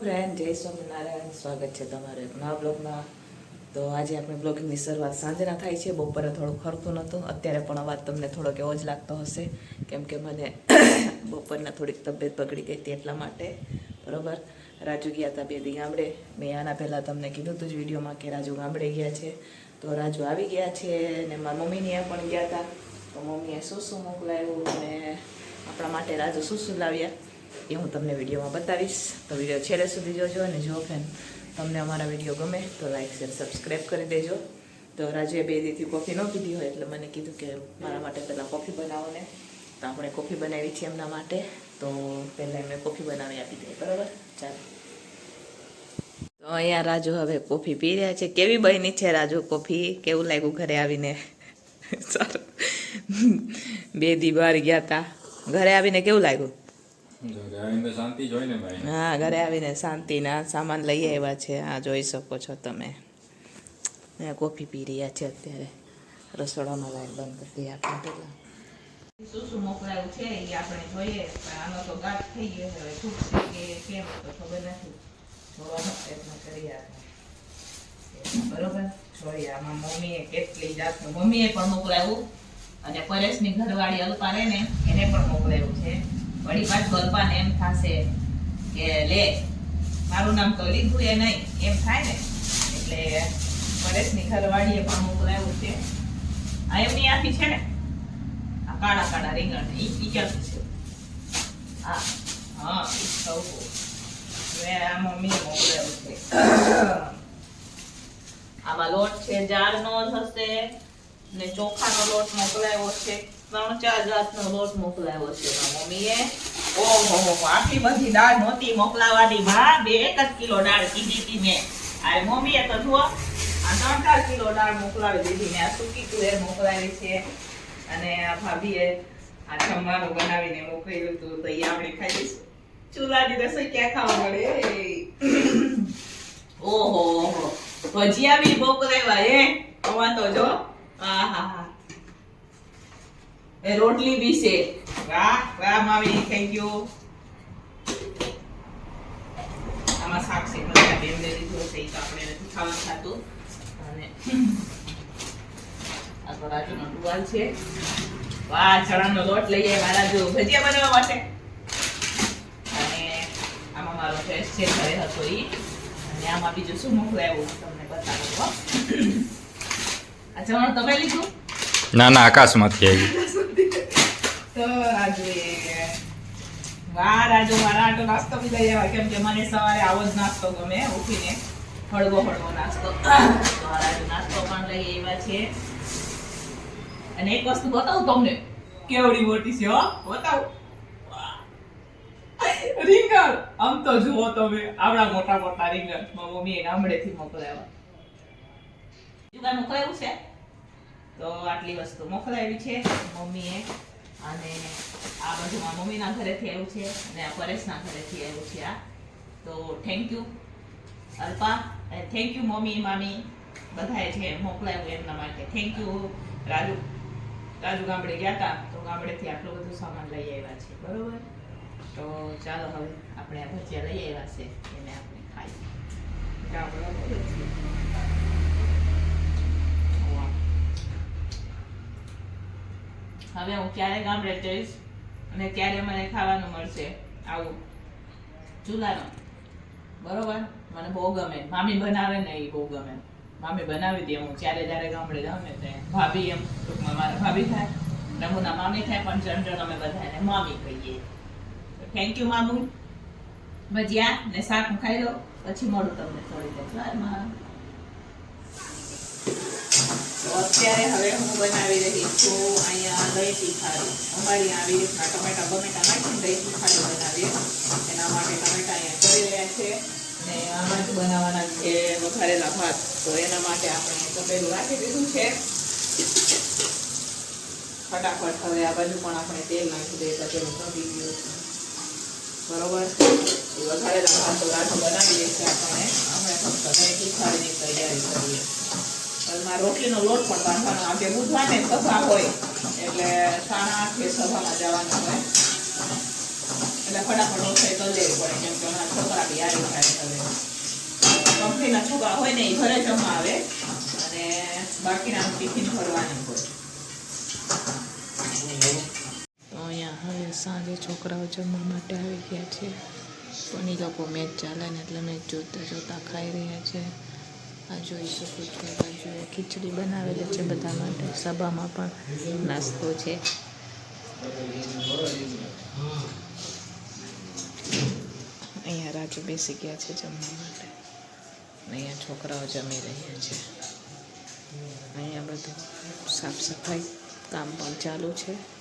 Friend જય સ્વામિનારાયણ, સ્વાગત છે તમારું એક નવા બ્લોગમાં. તો આજે આપણે બ્લોગિંગની શરૂઆત સાંજના થાય છે, બપોરે થોડું ખરતું નહોતું. અત્યારે પણ અવાજ તમને થોડોક એવો જ લાગતો હશે, કેમ કે મને બપોરના થોડીક તબિયત બગડી ગઈ હતી એટલા માટે. બરાબર? રાજુ ગયા હતા બે દી ગામડે. મેં આના પહેલાં તમને કીધું હતું જ વિડીયોમાં કે રાજુ ગામડે ગયા છે. તો રાજુ આવી ગયા છે ને મારા મમ્મીની પણ ગયા હતા તો મમ્મીએ શું શું મોકલાવ્યું અને આપણા માટે રાજુ શું શું લાવ્યા? એ હું તમને વિડીયોમાં બતાવીશ. તો વીડિયો છેલ્લે સુધી જોજો અને જો ફેન તમને અમારા વીડિયો ગમે તો લાઈક શેર સબસ્ક્રાઈબ કરી દેજો. તો રાજુએ બે દીથી કોફી ન પીધી હોય એટલે મને કીધું કે મારા માટે પહેલાં કોફી બનાવો ને. તો આપણે કોફી બનાવી છે એમના માટે. તો પહેલાં એમને કોફી બનાવી આપી દઈએ. બરાબર? ચાલો. તો અહીંયા રાજુ હવે કોફી પી રહ્યા છે. કેવી બની છે રાજુ કોફી? કેવું લાગ્યું ઘરે આવીને? સારું. બે દી બહાર ગયા હતા ઘરે આવીને કેવું લાગ્યું? હા ઘરે આવીને શાંતિના સામાન લઈ આવ્યા છે. આ જોઈ શકો છો તમે. કોફી પી રહ્યા છે અત્યારે. રસોડામાં લાઈટ બંધ કરી આપણે પેલા શું શું મોકલાયું છે એ આપણે જોઈએ. પણ આનો તો ગાંઠ થઈ ગયો છે. હવે છૂટશે કે કેમ તો ખબર નથી. જોવાનો પ્રયત્ન કરીએ આપણે. બરોબર? જોઈએ આમાં મમ્મીએ કેટલી જાતનું મમ્મીએ પણ મોકલાવ્યું અને પરેશની ઘરવાળી અલ્પા રહે ને એને પણ મોકલાવ્યું છે. વળી પાછ અલ્પાને એમ થશે કે, લે, મારું નામ તો લીધું એ નહીં. એમ થાય ને. એટલે પરેશની ઘરવાળીએ પણ મોકલાવ્યું છે. આ એમની આખી છે ને, આ કાળા કાળા રીંગણ એ ક્યાંથી છે? હા હા એ સૌ હવે આ મમ્મીએ મોકલાવ્યું છે. આમાં લોટ છે જારનો હશે ને ચોખાનો લોટ મોકલાવ્યો છે. ત્રણ, ચાર જાતનો લોટ મોકલાવ્યો છે ચાર કિલો દાળ આ ભાભીએ આ જમવાનું બનાવીને મોકલ્યું હતું. તો એ આપણે ખાઈ ચૂલા ચૂલાની રસોઈ ક્યાં ખાવા મળે? ઓહો. ભજીયા બી મોકલાવ્યા હે. આમાં તો જો. આહાહા. એ રોટલી બી છે. વાહ વાહ મામી થેન્ક યુ આમાં શાક છે બધા ને લીધું હશે તો આપણે નથી ખાવાનું ખાતું. અને આ તો રાજુનો ટુવાલ છે. વાહ ચણાનો લોટ લઈ આવ્યા રાજુ. ભજીયા બનાવવા માટે. અને આમાં મારો ફ્રેશ છે ઘરે હતો ઈ. અને આમાં બીજું શું મોકલાયું તમને બતાવું હો. આ ચવાણું તમે લીધું? ના ના આકાશમાંથી આવી તો રાજુ એ વાહ, રાજુ મારા આટલો નાસ્તો બી લઈ આવ્યા. કેમ કે મને સવારે આવો જ નાસ્તો ગમે, ઉઠીને હળવો હળવો નાસ્તો. નાસ્તો પણ લઈ આવ્યા અને એક વસ્તુ બતાવું કેવડી મોટી છે, હો. બતાવું. રીંગણ. આમ તો જુઓ તમે, આવડા મોટા મોટા રીંગણ. મારી મમ્મીએ ગામડેથી મોકલાવ્યા. કાંઈ મોકલાવ્યું છે? તો આટલી વસ્તુ મોકલાવી છે મમ્મીએ. અને આ મારા મમ્મીના ઘરેથી આવ્યું છે અને આ પરેશના ઘરેથી આવ્યું છે આ. તો thank you Alpa thank you mummy, મામી, બધાએ જે મોકલાયું એમના માટે. Thank you Raju. રાજુ ગામડે ગયા હતા તો ગામડેથી આટલું બધું સામાન લઈ આવ્યા છે. બરોબર? તો ચાલો હવે આપણે આ ભજીયા લઈ આવ્યા છે, એને આપણે ખાઈએ ગામડા. હવે હું ક્યારે ગામડે જઈશ? અને ક્યારે મને ખાવાનું મળશે. આવું. ચૂલાનો. બરોબર? મને બહુ ગમે. મામી બનાવે ને એ બહુ ગમે. મામી બનાવી દે હું જ્યારે જ્યારે ગામડે જાઉં ને તે ભાભી એમ, ટૂંકમાં મારા ભાભી થાય. રમુના મામી થાય, પણ જણ અમે બધાને મામી કહીએ. Thank you મામુ. ભજીયા ને શાક ખાઈ લો પછી મળું તમને થોડી દેરમાં તો અત્યારે હવે હું બનાવી રહી છું અહીંયા દહીં તીખારી. અમારી આવી રીતના ટમેટા બમેટા નાખીને દહીં તીખારી બનાવીએ. એના માટે ટમેટા અહીંયા કરી રહ્યા છે ને આમાંથી બનાવવાના છે વઘારેલા ભાત. તો એના માટે આપણે તપેલું રાખી દીધું છે. ફટાફટ હવે આ બાજુ પણ આપણે તેલ નાખી દઈએ તપેલું તપી ગયું છે. બરોબર? એ વઘારેલા ભાત તો રાજુ બનાવી દે છે આપણે. આપણે ફક્ત દહીં તીખારીની તૈયારી કરીએ. રોટલીનો લોટ પણ બાંધવાનો આજે બુધવારને સભા હોય. એટલે સાડા આઠે સભામાં જવાનું હોય. એટલે ફટાફટ રસોઈ કરી લેવી પડે, કેમ કે અમારા છોકરા બી આવી થાય હવે. કંપનીના છોકરા હોય ને એ ઘરે જમવા આવે અને બાકીના ટિફિન ભરવાની હોય. અહીંયા હવે સાંજે છોકરાઓ જમવા માટે આવી ગયા છે. પણ એ લોકો મેચ ચાલે ને એટલે મેચ જોતા જોતા ખાઈ રહ્યા છે. આ જોઈ શકો છો બાજુ ખીચડી બનાવેલી છે બધા માટે, સભામાં પણ નાસ્તો છે. અહીંયા રાજુ બેસી ગયા છે જમવા માટે. અહીંયા છોકરાઓ જમી રહ્યા છે. અહીંયા બધું સાફ સફાઈ કામ પણ ચાલુ છે.